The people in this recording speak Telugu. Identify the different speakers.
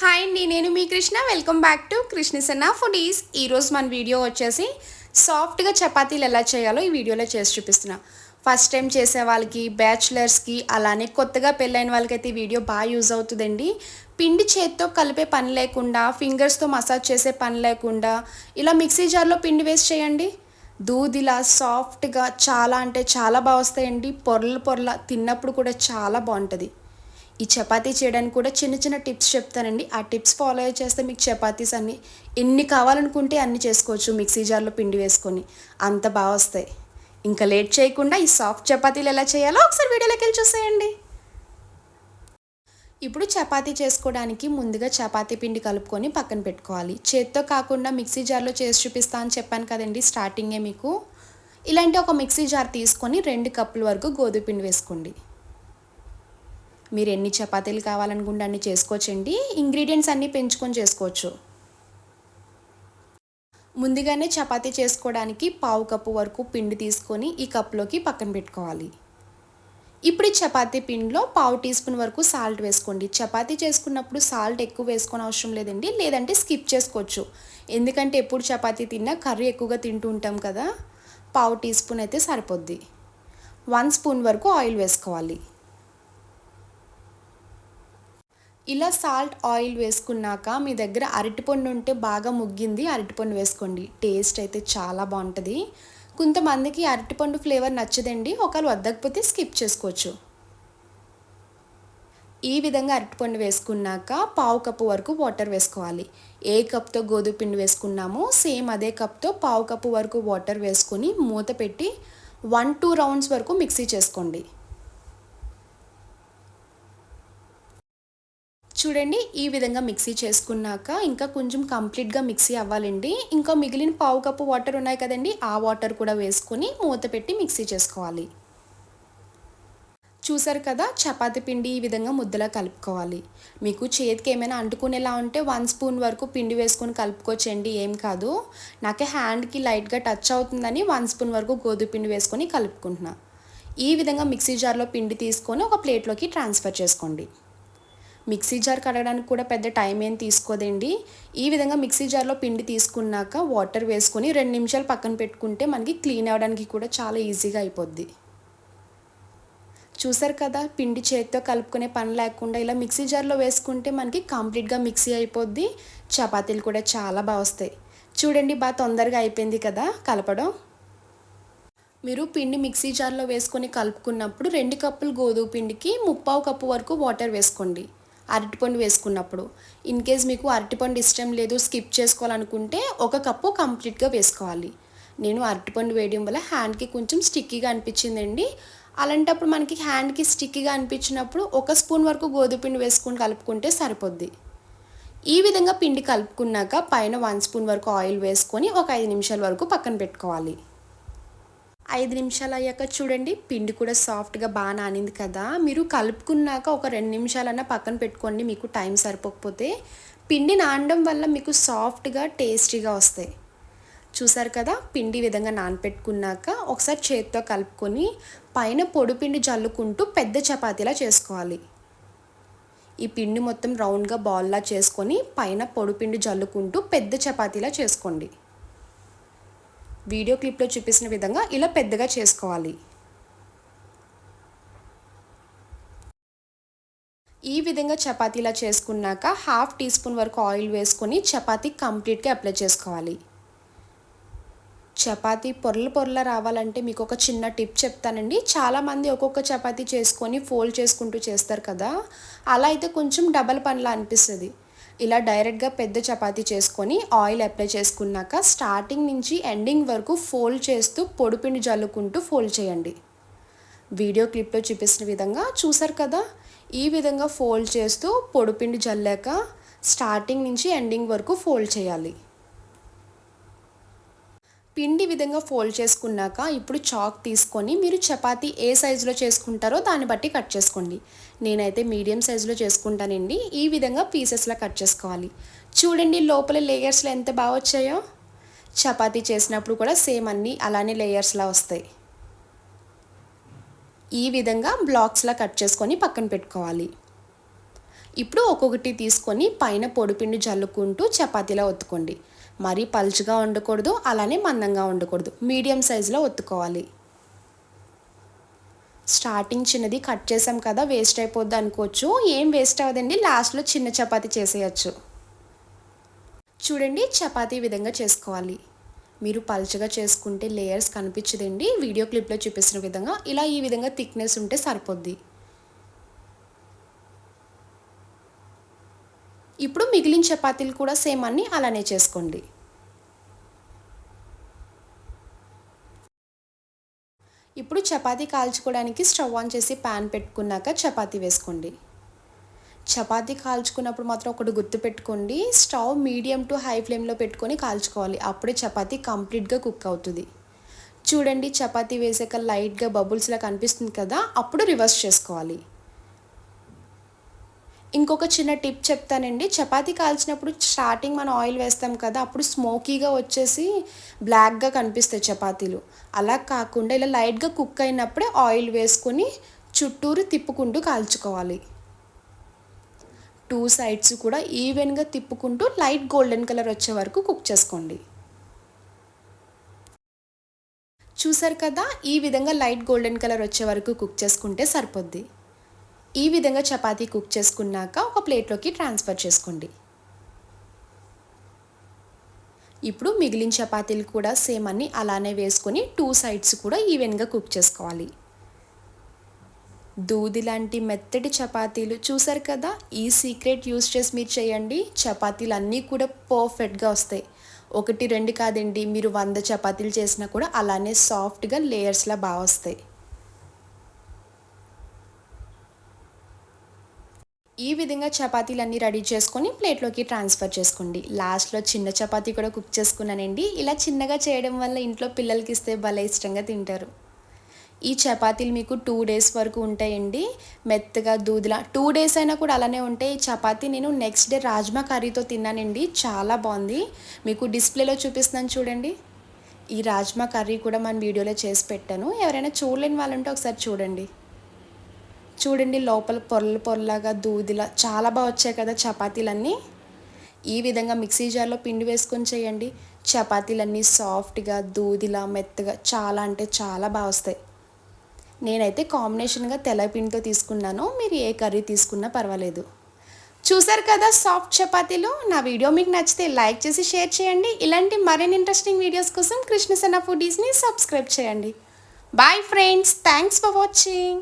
Speaker 1: హాయ్ అండి నేను మీ Krishna. Welcome back to Krishnasanna foodies ఈరోజు మన వీడియో వచ్చేసి సాఫ్ట్గా చపాతీలు ఎలా చేయాలో ఈ వీడియోలో చేసి చూపిస్తున్నా. ఫస్ట్ టైం చేసే వాళ్ళకి బ్యాచులర్స్కి అలానే కొత్తగా పెళ్ళైన వాళ్ళకైతే ఈ వీడియో బాగా యూజ్ అవుతుందండి. పిండి చేత్తో కలిపే పని లేకుండా ఫింగర్స్తో మసాజ్ చేసే పని లేకుండా ఇలా మిక్సీ జార్లో పిండి వేస్ట్ చేయండి. దూదిలా సాఫ్ట్గా చాలా అంటే చాలా బాగా వస్తాయండి. పొరలు పొరల తిన్నప్పుడు కూడా చాలా బాగుంటుంది. ఈ చపాతీ చేయడానికి కూడా చిన్న చిన్న టిప్స్ చెప్తానండి. ఆ టిప్స్ ఫాలో చేస్తే మీకు చపాతీస్ అన్ని ఎన్ని కావాలనుకుంటే అన్ని చేసుకోవచ్చు మిక్సీ జార్లో పిండి వేసుకొని. అంత బాగా వస్తాయి. ఇంకా లేట్ చేయకుండా ఈ సాఫ్ట్ చపాతీలు ఎలా చేయాలో ఒకసారి వీడియోలోకి వెళ్ళి చూసేయండి. ఇప్పుడు చపాతీ చేసుకోవడానికి ముందుగా చపాతీ పిండి కలుపుకొని పక్కన పెట్టుకోవాలి. చేత్తో కాకుండా మిక్సీ జార్లో చేసి చూపిస్తా అని చెప్పాను కదండి స్టార్టింగే మీకు. ఇలాంటి ఒక మిక్సీ జార్ తీసుకొని రెండు కప్పుల వరకు గోధుమ పిండి వేసుకోండి. మీరు ఎన్ని చపాతీలు కావాలనుకుంటే అన్ని చేసుకోవచ్చండి. ఇంగ్రీడియంట్స్ అన్నీ పెంచుకొని చేసుకోవచ్చు. ముందుగానే చపాతీ చేసుకోవడానికి పావు కప్పు వరకు పిండి తీసుకొని ఈ కప్లోకి పక్కన పెట్టుకోవాలి. ఇప్పుడు ఈ చపాతీ పిండిలో పావు టీ స్పూన్ వరకు సాల్ట్ వేసుకోండి. చపాతీ చేసుకున్నప్పుడు సాల్ట్ ఎక్కువ వేసుకొని అవసరం లేదండి. లేదంటే స్కిప్ చేసుకోవచ్చు. ఎందుకంటే ఎప్పుడు చపాతీ తిన్నా కర్రీ ఎక్కువగా తింటూ ఉంటాం కదా. పావు టీ స్పూన్ అయితే సరిపోద్ది. వన్ స్పూన్ వరకు ఆయిల్ వేసుకోవాలి. ఇలా సాల్ట్ ఆయిల్ వేసుకున్నాక మీ దగ్గర అరటిపండు ఉంటే బాగా ముగ్గింది అరటిపండు వేసుకోండి. టేస్ట్ అయితే చాలా బాగుంటుంది. కొంతమందికి అరటిపండు ఫ్లేవర్ నచ్చదండి ఒకవేళ వద్దకపోతే స్కిప్ చేసుకోవచ్చు. ఈ విధంగా అరటిపండు వేసుకున్నాక పావు కప్పు వరకు వాటర్ వేసుకోవాలి. ఏ కప్తో గోధుమ పిండి వేసుకున్నామో సేమ్ అదే కప్తో పావు కప్పు వరకు వాటర్ వేసుకొని మూత పెట్టి వన్ టూ రౌండ్స్ వరకు మిక్సీ చేసుకోండి. చూడండి ఈ విధంగా మిక్సీ చేసుకున్నాక ఇంకా కొంచెం కంప్లీట్గా మిక్సీ అవ్వాలండి. ఇంకా మిగిలిన పావు కప్పు వాటర్ ఉన్నాయి కదండి ఆ వాటర్ కూడా వేసుకొని మూత పెట్టి మిక్సీ చేసుకోవాలి. చూసారు కదా చపాతి పిండి ఈ విధంగా ముద్దలా కలుపుకోవాలి. మీకు చేతికి ఏమైనా అంటుకునేలా ఉంటే వన్ స్పూన్ వరకు పిండి వేసుకొని కలుపుకోవచ్చండి ఏం కాదు. నాకే హ్యాండ్కి లైట్గా టచ్ అవుతుందని వన్ స్పూన్ వరకు గోధుమ పిండి వేసుకొని కలుపుకుంటున్నా. ఈ విధంగా మిక్సీ జార్లో పిండి తీసుకొని ఒక ప్లేట్లోకి ట్రాన్స్ఫర్ చేసుకోండి. మిక్సీ జార్ కడగడానికి కూడా పెద్ద టైం ఏం తీసుకోదండి. ఈ విధంగా మిక్సీ జార్లో పిండి తీసుకున్నాక వాటర్ వేసుకొని రెండు నిమిషాలు పక్కన పెట్టుకుంటే మనకి క్లీన్ అవ్వడానికి కూడా చాలా ఈజీగా అయిపోద్ది. చూసారు కదా పిండి చేతితో కలుపుకునే పని లేకుండా ఇలా మిక్సీ జార్లో వేసుకుంటే మనకి కంప్లీట్గా మిక్సీ అయిపోద్ది. చపాతీలు కూడా చాలా బాగా వస్తాయి. చూడండి బాగా తొందరగా అయిపోయింది కదా కలపడం. మీరు పిండి మిక్సీ జార్లో వేసుకొని కలుపుకున్నప్పుడు రెండు కప్పులు గోధుమ పిండికి ముప్పావు కప్పు వరకు వాటర్ వేసుకోండి. అరటిపండు వేసుకున్నప్పుడు. ఇన్ కేస్ మీకు అరటిపండు ఇష్టం లేదు స్కిప్ చేసుకోవాలనుకుంటే ఒక కప్పు కంప్లీట్గా వేసుకోవాలి. నేను అరటిపండు వేయడం వల్ల హ్యాండ్కి కొంచెం స్టిక్కీగా అనిపించిందండి. అలాంటప్పుడు మనకి హ్యాండ్కి స్టిక్కీగా అనిపించినప్పుడు ఒక స్పూన్ వరకు గోధుమ పిండి వేసుకొని కలుపుకుంటే సరిపోద్ది. ఈ విధంగా పిండి కలుపుకున్నాక పైన వన్ స్పూన్ వరకు ఆయిల్ వేసుకొని ఒక ఐదు నిమిషాల వరకు పక్కన పెట్టుకోవాలి. ఐదు నిమిషాలు అయ్యాక చూడండి పిండి కూడా సాఫ్ట్గా బాగా నానింది కదా. మీరు కలుపుకున్నాక ఒక రెండు నిమిషాలన్నా పక్కన పెట్టుకోండి మీకు టైం సరిపోకపోతే. పిండి నానడం వల్ల మీకు సాఫ్ట్గా టేస్టీగా వస్తాయి. చూసారు కదా పిండి విధంగా నానపెట్టుకున్నాక ఒకసారి చేతితో కలుపుకొని పైన పొడి పిండి జల్లుకుంటూ పెద్ద చపాతీలా చేసుకోవాలి. ఈ పిండి మొత్తం రౌండ్గా బాల్లా చేసుకొని పైన పొడి పిండి జల్లుకుంటూ పెద్ద చపాతీలా చేసుకోండి. వీడియో క్లిప్లో చూపించిన విధంగా ఇలా పెద్దగా చేసుకోవాలి. ఈ విధంగా చపాతీలా చేసుకున్నాక హాఫ్ టీ స్పూన్ వరకు ఆయిల్ వేసుకొని చపాతీ కంప్లీట్గా అప్లై చేసుకోవాలి. చపాతీ పొరల పొరల రావాలంటే మీకు ఒక చిన్న టిప్ చెప్తానండి. చాలామంది ఒక్కొక్క చపాతీ చేసుకొని ఫోల్డ్ చేసుకుంటూ చేస్తారు కదా. అలా అయితే కొంచెం డబల్ పనిలా అనిపిస్తుంది. ఇలా డైరెక్ట్గా పెద్ద చపాతీ చేసుకొని ఆయిల్ అప్లై చేసుకున్నాక స్టార్టింగ్ నుంచి ఎండింగ్ వరకు ఫోల్డ్ చేస్తూ పొడిపిండి జల్లుకుంటూ ఫోల్డ్ చేయండి. వీడియో క్లిప్లో చూపిస్తున్న విధంగా చూసారు కదా? ఈ విధంగా ఫోల్డ్ చేస్తూ పొడిపిండి జల్లాక స్టార్టింగ్ నుంచి ఎండింగ్ వరకు ఫోల్డ్ చేయాలి. పిండి విధంగా ఫోల్డ్ చేసుకున్నాక ఇప్పుడు చాక్ తీసుకొని మీరు చపాతీ ఏ సైజులో చేసుకుంటారో దాన్ని బట్టి కట్ చేసుకోండి. నేనైతే మీడియం సైజులో చేసుకుంటానండి. ఈ విధంగా పీసెస్లా కట్ చేసుకోవాలి. చూడండి లోపల లేయర్స్లో ఎంత బాగా వచ్చాయో. చపాతీ చేసినప్పుడు కూడా సేమ్ అన్నీ అలానే లేయర్స్లా వస్తాయి. ఈ విధంగా బ్లాక్స్లా కట్ చేసుకొని పక్కన పెట్టుకోవాలి. ఇప్పుడు ఒక్కొక్కటి తీసుకొని పైన పొడిపిండి జల్లుకుంటూ చపాతీలా ఒత్తుకోండి. మరీ పలుచగా ఉండకూడదు అలానే మందంగా ఉండకూడదు. మీడియం సైజులో ఒత్తుకోవాలి. స్టార్టింగ్ చిన్నది కట్ చేసాం కదా వేస్ట్ అయిపోద్ది అనుకోవచ్చు. ఏం వేస్ట్ అవ్వదండి లాస్ట్లో చిన్న చపాతి చేసేయచ్చు. చూడండి చపాతీ విధంగా చేసుకోవాలి. మీరు పల్చగా చేసుకుంటే లేయర్స్ కనిపించదండి. వీడియో క్లిప్లో చూపిస్తున్న విధంగా ఇలా ఈ విధంగా థిక్నెస్ ఉంటే సరిపోద్ది. ఇప్పుడు మిగిలిన చపాతీలు కూడా సేమ్ అన్నీ అలానే చేసుకోండి. ఇప్పుడు చపాతీ కాల్చుకోవడానికి స్టవ్ ఆన్ చేసి ప్యాన్ పెట్టుకున్నాక చపాతీ వేసుకోండి. చపాతీ కాల్చుకున్నప్పుడు మాత్రం ఒకటి గుర్తు పెట్టుకోండి స్టవ్ మీడియం టు హై ఫ్లేమ్లో పెట్టుకొని కాల్చుకోవాలి. అప్పుడే చపాతీ కంప్లీట్గా కుక్ అవుతుంది. చూడండి చపాతీ వేసాక లైట్గా బబుల్స్లా కనిపిస్తుంది కదా అప్పుడు రివర్స్ చేసుకోవాలి. ఇంకొక చిన్న టిప్ చెప్తానండి. చపాతీ కాల్చినప్పుడు స్టార్టింగ్ మనం ఆయిల్ వేస్తాం కదా అప్పుడు స్మోకీగా వచ్చేసి బ్లాక్గా కనిపిస్తాయి చపాతీలు. అలా కాకుండా ఇలా లైట్గా కుక్ అయినప్పుడే ఆయిల్ వేసుకొని చుట్టూరు తిప్పుకుంటూ కాల్చుకోవాలి. టూ సైడ్స్ కూడా ఈవెన్గా తిప్పుకుంటూ లైట్ గోల్డెన్ కలర్ వచ్చే వరకు కుక్ చేసుకోండి. చూసారు కదా ఈ విధంగా లైట్ గోల్డెన్ కలర్ వచ్చే వరకు కుక్ చేసుకుంటే సరిపోద్ది. ఈ విధంగా చపాతీ కుక్ చేసుకున్నాక ఒక ప్లేట్లోకి ట్రాన్స్ఫర్ చేసుకోండి. ఇప్పుడు మిగిలిన చపాతీలు కూడా సేమ్ అన్ని అలానే వేసుకొని టూ సైడ్స్ కూడా ఈవెన్గా కుక్ చేసుకోవాలి. దూది లాంటి మెత్తటి చపాతీలు చూసారు కదా? ఈ సీక్రెట్ యూస్ చేసి మీరు చేయండి. చపాతీలు అన్నీ కూడా పర్ఫెక్ట్గా వస్తాయి. ఒకటి రెండు కాదండి మీరు వంద చపాతీలు చేసినా కూడా అలానే సాఫ్ట్గా లేయర్స్లా బాగా వస్తాయి. ఈ విధంగా చపాతీలు అన్నీ రెడీ చేసుకొని ప్లేట్లోకి ట్రాన్స్ఫర్ చేసుకోండి. లాస్ట్లో చిన్న చపాతీ కూడా కుక్ చేసుకున్నానండి. ఇలా చిన్నగా చేయడం వల్ల ఇంట్లో పిల్లలకి ఇస్తే భలే ఇష్టంగా తింటారు. ఈ చపాతీలు మీకు టూ డేస్ వరకు ఉంటాయండి. మెత్తగా దూదిలా టూ డేస్ అయినా కూడా అలానే ఉంటాయి. ఈ చపాతీ నేను నెక్స్ట్ డే రాజ్మా కర్రీతో తిన్నానండి. చాలా బాగుంది. మీకు డిస్ప్లేలో చూపిస్తున్నాను చూడండి. ఈ రాజ్మా కర్రీ కూడా మన వీడియోలో చేసి పెట్టాను. ఎవరైనా చూడలేని వాళ్ళు ఉంటే ఒకసారి చూడండి. చూడండి లోపల పొరలు పొరలాగా దూదిలా చాలా బాగా వచ్చాయి కదా చపాతీలన్నీ. ఈ విధంగా మిక్సీ జార్లో పిండి వేసుకొని చేయండి. చపాతీలన్నీ సాఫ్ట్గా దూదిలా మెత్తగా చాలా అంటే చాలా బాగా వస్తాయి. నేనైతే కాంబినేషన్గా తెల్లపిండితో తీసుకున్నాను. మీరు ఏ కర్రీ తీసుకున్నా పర్వాలేదు. చూసారు కదా సాఫ్ట్ చపాతీలు? నా వీడియో మీకు నచ్చితే లైక్ చేసి షేర్ చేయండి. ఇలాంటి మరిన్ని ఇంట్రెస్టింగ్ వీడియోస్ కోసం కృష్ణ సన్న ఫుడీస్ని సబ్స్క్రైబ్ చేయండి. Bye friends. Thanks for watching.